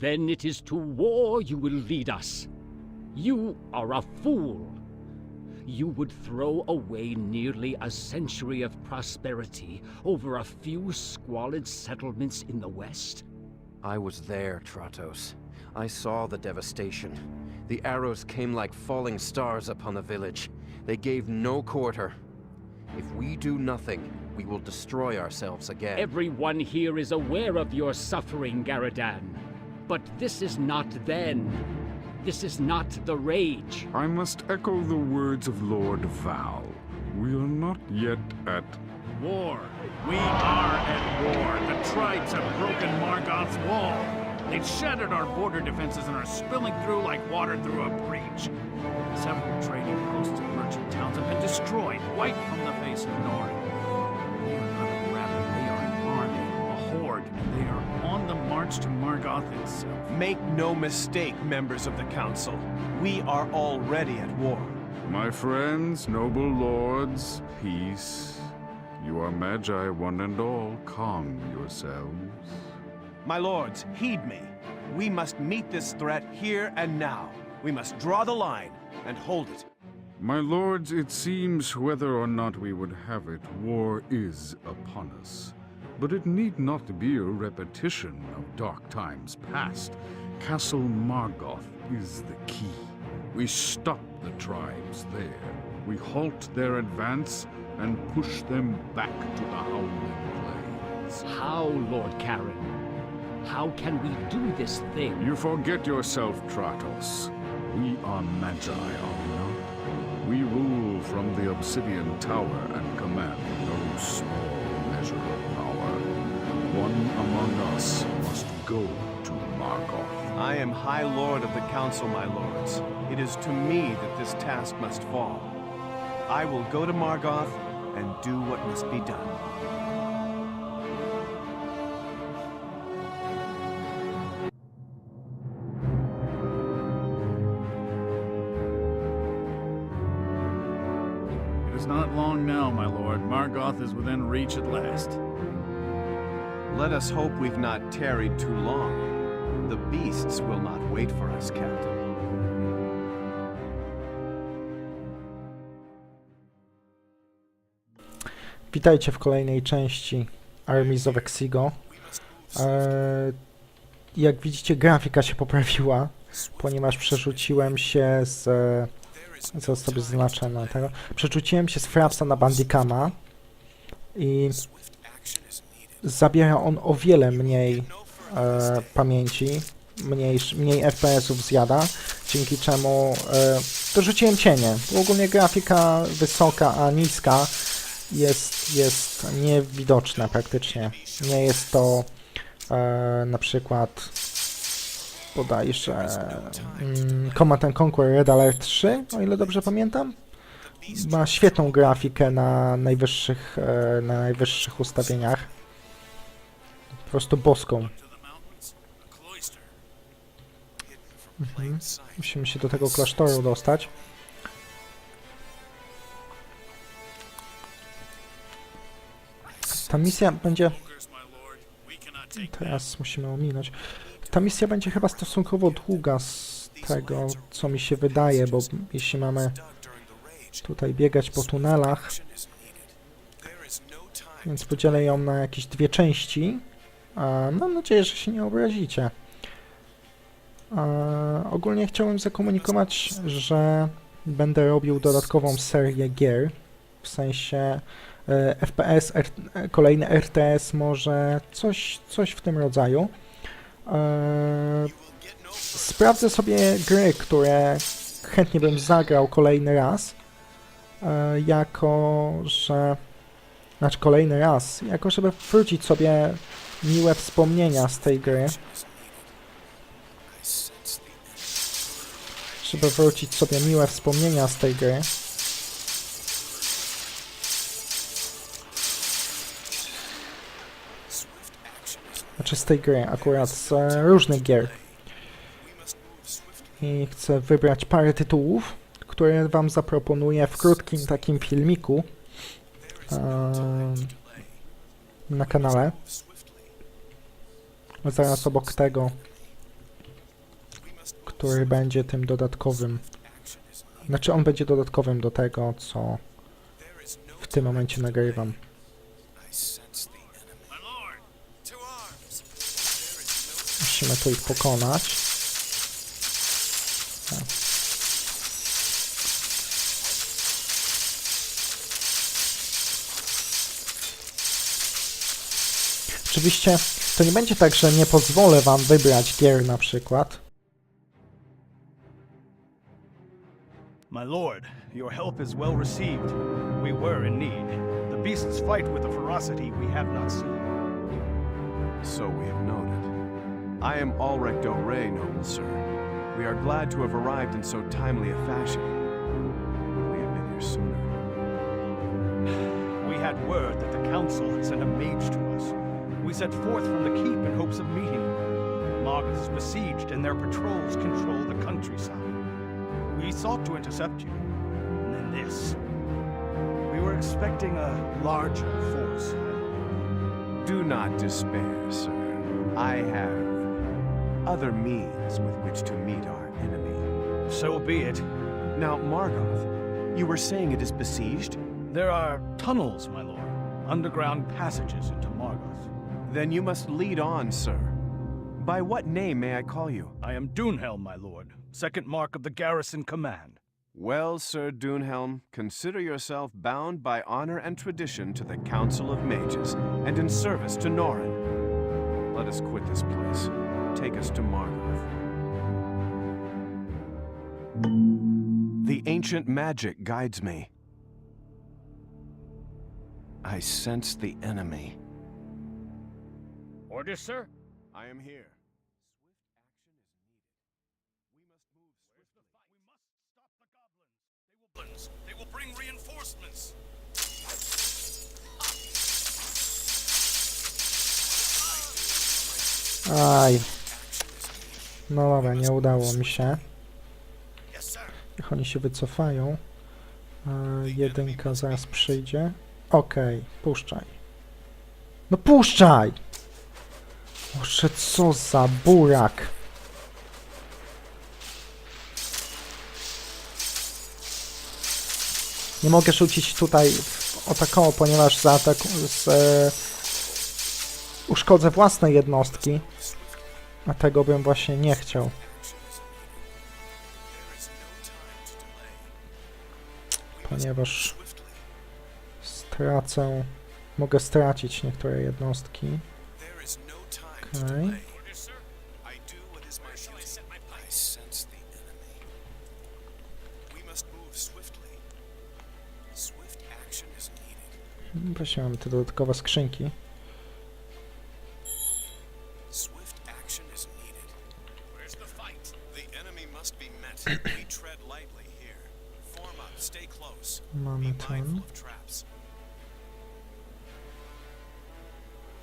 then it is to war you will lead us. You are a fool. You would throw away nearly a century of prosperity over a few squalid settlements in the West? I was there, Tratos. I saw the devastation. The arrows came like falling stars upon the village. They gave no quarter. If we do nothing, we will destroy ourselves again. Everyone here is aware of your suffering, Garadan. But this is not then. This is not the rage. I must echo the words of Lord Val. We are not yet at War. We are at war. The tribes have broken Margoth's wall. They've shattered our border defenses and are spilling through like water through a breach. Several trading posts and merchant towns have been destroyed, wiped from the face of Nord. They are not a rabble, they are an army, a horde, and they are march to Margoth itself. Make no mistake, members of the Council. We are already at war. My friends, noble lords, peace. You are magi, one and all. Calm yourselves. My lords, heed me. We must meet this threat here and now. We must draw the line and hold it. My lords, it seems whether or not we would have it, war is upon us. But it need not be a repetition of dark times past. Castle Margoth is the key. We stop the tribes there. We halt their advance and push them back to the Howling Plains. How, Lord Karen? How can we do this thing? You forget yourself, Tratos. We are Magi, are we not? We rule from the Obsidian Tower and command no small measure of power. One among us must go to Margoth. I am High Lord of the Council, my lords. It is to me that this task must fall. I will go to Margoth and do what must be done. It is not long now, my lord. Margoth is within reach at last. Let us hope we've not tarried too long. The beasts will not wait for us, Captain. Witajcie w kolejnej części Armies of Exigo. E, jak widzicie, grafika się poprawiła, ponieważ przerzuciłem się z... Co sobie zaznaczę na tego? Przerzuciłem się z Frapsa na Bandicama i zabiera on o wiele mniej e, pamięci, mniej, mniej FPS-ów zjada, dzięki czemu e, dorzuciłem cienie. Ogólnie grafika wysoka, a niska jest, jest niewidoczna praktycznie. Nie jest to e, na przykład bodajże mm, Command and Conquer Red Alert 3, o ile dobrze pamiętam. Ma świetną grafikę na najwyższych, e, na najwyższych ustawieniach. Po prostu boską. Mhm. Musimy się do tego klasztoru dostać. Ta misja będzie... Teraz musimy ominąć. Ta misja będzie chyba stosunkowo długa z tego, co mi się wydaje, bo jeśli mamy tutaj biegać po tunelach, więc podzielę ją na jakieś dwie części. Mam nadzieję, że się nie obrazicie. Ogólnie chciałem zakomunikować, że będę robił dodatkową serię gier, w sensie e, FPS, kolejny RTS, może coś, coś w tym rodzaju. E, Sprawdzę sobie gry, które chętnie bym zagrał kolejny raz, e, jako że... Znaczy kolejny raz, jako żeby wrócić sobie miłe wspomnienia z tej gry. Żeby wrócić sobie miłe wspomnienia z tej gry. Znaczy z tej gry, akurat z e, różnych gier. I chcę wybrać parę tytułów, które wam zaproponuję w krótkim takim filmiku em, na kanale. Zaraz obok tego który będzie tym dodatkowym. Znaczy, on będzie dodatkowym do tego, co w tym momencie nagrywam. Musimy tu ich pokonać. Oczywiście to nie będzie tak, że nie pozwolę wam wybrać gier na przykład. My lord, your help is well received. We were in need. The beasts fight with a ferocity we have not seen. So we have noted. I am Ulrich Doré, noble sir. We are glad to have arrived in so timely a fashion. We have been here sooner. We had word that the council had sent a mage to us. We set forth from the keep in hopes of meeting. Margaret is besieged, and their patrols control the countryside. We sought to intercept you, and then this. We were expecting a larger force. Do not despair, sir. I have other means with which to meet our enemy. So be it. Now, Margoth, you were saying it is besieged? There are tunnels, my lord, underground passages into Margoth. Then you must lead on, sir. By what name may I call you? I am Dunhelm, my lord, second mark of the garrison command. Well, Sir Dunhelm, consider yourself bound by honor and tradition to the Council of Mages, and in service to Norin. Let us quit this place. Take us to Margoth. The ancient magic guides me. I sense the enemy. Orders, sir? I am here. They will bring reinforcements. Aj. No dobra, nie udało mi się. Yes, sir. Niech oni się wycofają. E, jedynka zaraz przyjdzie. Okej, puszczaj. No puszczaj! Boże, co za burak. Nie mogę rzucić tutaj o taką, ponieważ zaataku z, e, uszkodzę własne jednostki. A tego bym właśnie nie chciał. Ponieważ stracę, mogę stracić niektóre jednostki. Okej. Właśnie mamy te dodatkowe skrzynki. Swift action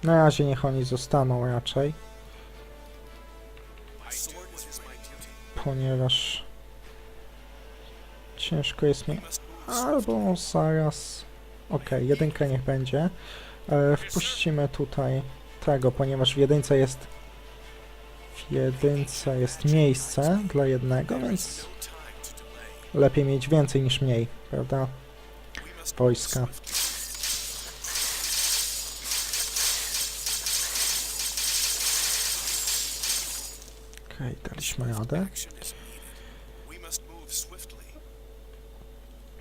Na razie niech oni zostaną raczej, ponieważ ciężko jest mi... Albo zaraz... Okej, jedynka niech będzie. E, wpuścimy tutaj tego, ponieważ w jedynce jest... W jedynce jest miejsce dla jednego, więc lepiej mieć więcej niż mniej, prawda? Wojska. move swiftly. Okej, daliśmy radę. Action is needed. We must move swiftly.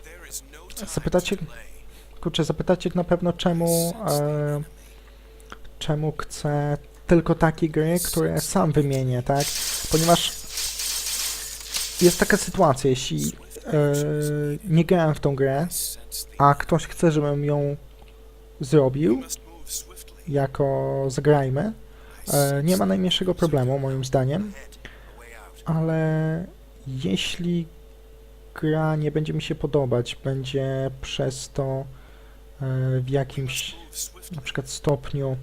There is no time Zapytacie, kurczę, zapytacie na pewno czemu, e, czemu chcę tylko takie gry, które sam wymienię, tak? Ponieważ jest taka sytuacja, jeśli e, nie grałem w tą grę, a ktoś chce, żebym ją zrobił jako zagrajmy, nie ma najmniejszego problemu, moim zdaniem, ale jeśli gra nie będzie mi się podobać, będzie przez to e, w jakimś na przykład stopniu,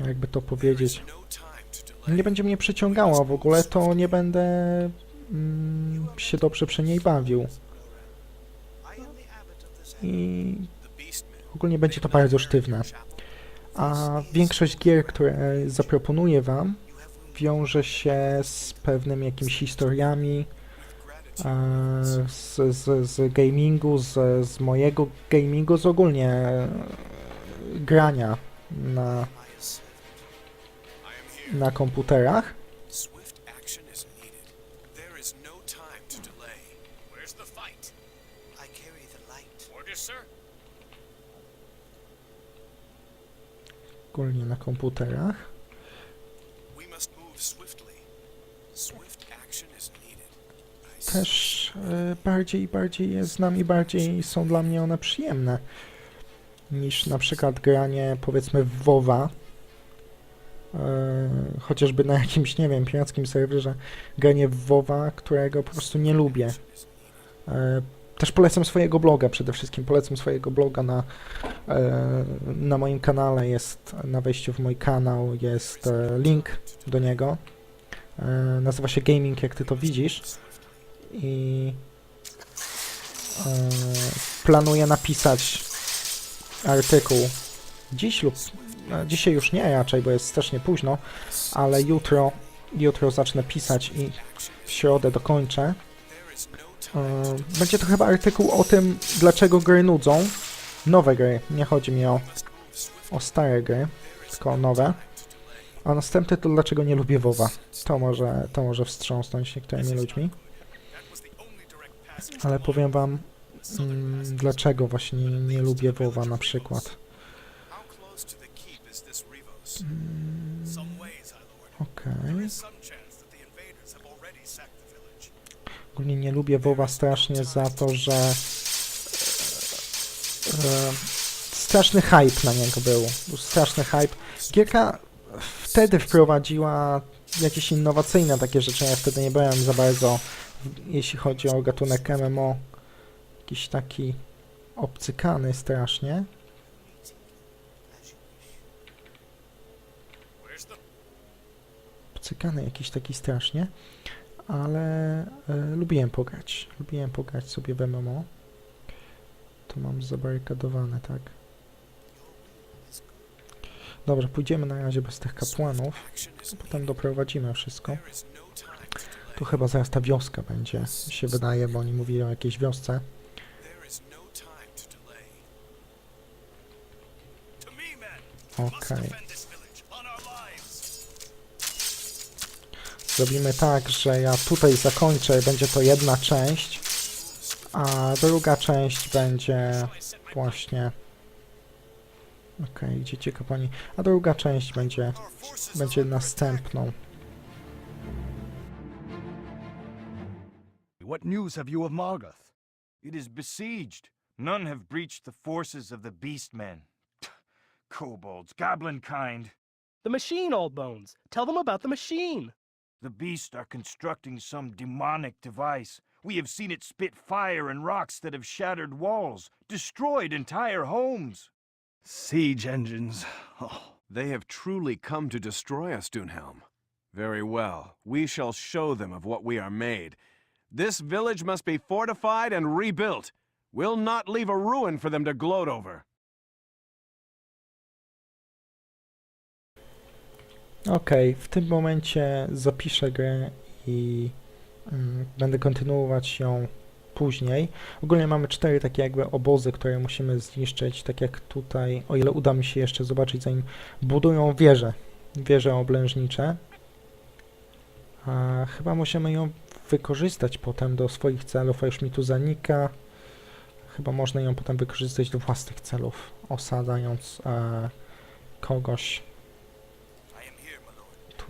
jakby to powiedzieć, nie będzie mnie przyciągała w ogóle, to nie będę mm, się dobrze przy niej bawił. I ogólnie będzie to bardzo sztywne. A większość gier, które zaproponuję Wam wiąże się z pewnymi jakimiś historiami e, z, z, z gamingu, z, z mojego gamingu, z ogólnie e, grania na, na komputerach. Swift action is needed. There is no time to delay. Where's the fight? I carry the light. Orders, sir? Ogólnie na komputerach. We must move swiftly. Swift action is needed. I Też e, bardziej i bardziej jest z nami, bardziej są dla mnie one przyjemne niż na przykład granie powiedzmy w WoWa. E, chociażby na jakimś, nie wiem, pirackim serwerze granie w WoWa, którego po prostu nie lubię. E, też polecam swojego bloga przede wszystkim. Polecam swojego bloga na, e, na moim kanale. Jest na wejściu w mój kanał jest e, link do niego. E, nazywa się Gaming, jak ty to widzisz. I planuję napisać artykuł dziś lub e, dzisiaj już nie raczej, bo jest strasznie późno, ale jutro jutro zacznę pisać i w środę dokończę. E, Będzie to chyba artykuł o tym, dlaczego gry nudzą. Nowe gry, nie chodzi mi o, o stare gry, tylko o nowe. A następny to dlaczego nie lubię WoWa. To może, to może wstrząsnąć niektórymi ludźmi. Ale powiem wam, mm, dlaczego właśnie nie lubię WoWa na przykład. How close to Ogólnie nie lubię WoWa strasznie za to, że e, straszny hype na niego był. Był straszny hype. Gierka wtedy wprowadziła jakieś innowacyjne takie rzeczy. Ja wtedy nie byłem za bardzo, jeśli chodzi o gatunek MMO, jakiś taki obcykany strasznie. Obcykany jakiś taki strasznie. Ale e, lubiłem pograć. Lubiłem pograć sobie w MMO. To mam zabarykadowane, tak. Dobrze, pójdziemy na razie bez tych kapłanów. Potem doprowadzimy wszystko. Tu chyba zaraz ta wioska będzie, się wydaje, bo oni mówili o jakiejś wiosce. There is Zrobimy tak, że ja tutaj zakończę, będzie to jedna część, a druga część będzie właśnie... Okej, idziecie kapłani. A druga część będzie, będzie następną. What news have you of Margoth? It is besieged. None have breached the forces of the Beastmen. Kobolds, goblin kind. The machine, Old Bones. Tell them about the machine. The beasts are constructing some demonic device. We have seen it spit fire and rocks that have shattered walls, destroyed entire homes. Siege engines. Oh, They have truly come to destroy us, Dunhelm. Very well. We shall show them of what we are made. This village must be fortified and rebuilt. We'll not leave a ruin for them to gloat over. Okej, w tym momencie zapiszę grę i mm, będę kontynuować ją później. Ogólnie mamy cztery takie jakby obozy, które musimy zniszczyć, tak jak tutaj, o ile uda mi się jeszcze zobaczyć, zanim budują wieże, wieże oblężnicze. A chyba musimy ją wykorzystać potem do swoich celów, a już mi tu zanika. Chyba można ją potem wykorzystać do własnych celów, osadzając e, kogoś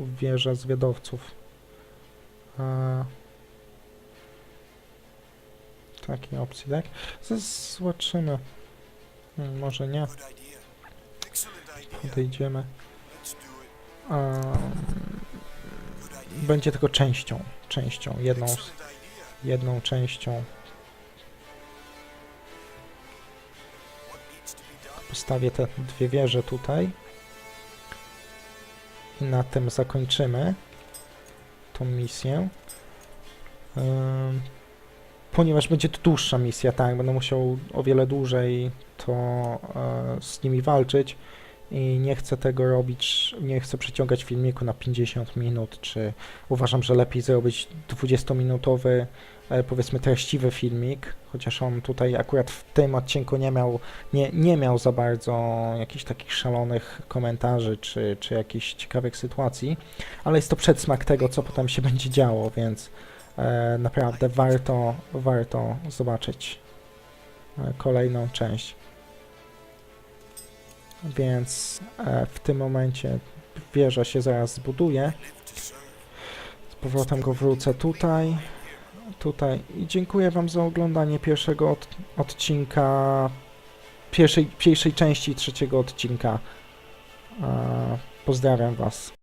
wieża zwiadowców. A... Takiej opcji, tak? Zobaczymy. Hmm, może nie. Podejdziemy. Będzie tylko częścią. Częścią. Jedną, jedną częścią. Postawię te dwie wieże tutaj. I na tym zakończymy tą misję. Ponieważ będzie to dłuższa misja, tak, będę musiał o wiele dłużej to e, z nimi walczyć, i nie chcę tego robić, nie chcę przeciągać filmiku na 50 minut, czy uważam, że lepiej zrobić 20-minutowy, e, powiedzmy treściwy filmik, chociaż on tutaj akurat w tym odcinku nie miał, nie, nie miał za bardzo jakichś takich szalonych komentarzy, czy, czy jakichś ciekawych sytuacji, ale jest to przedsmak tego, co potem się będzie działo, więc e, naprawdę warto, warto zobaczyć e, kolejną część. Więc e, w tym momencie wieża się zaraz zbuduje. Z powrotem go wrócę tutaj. Tutaj. I dziękuję Wam za oglądanie pierwszego od, odcinka. Pierwszej, pierwszej części trzeciego odcinka. E, pozdrawiam Was.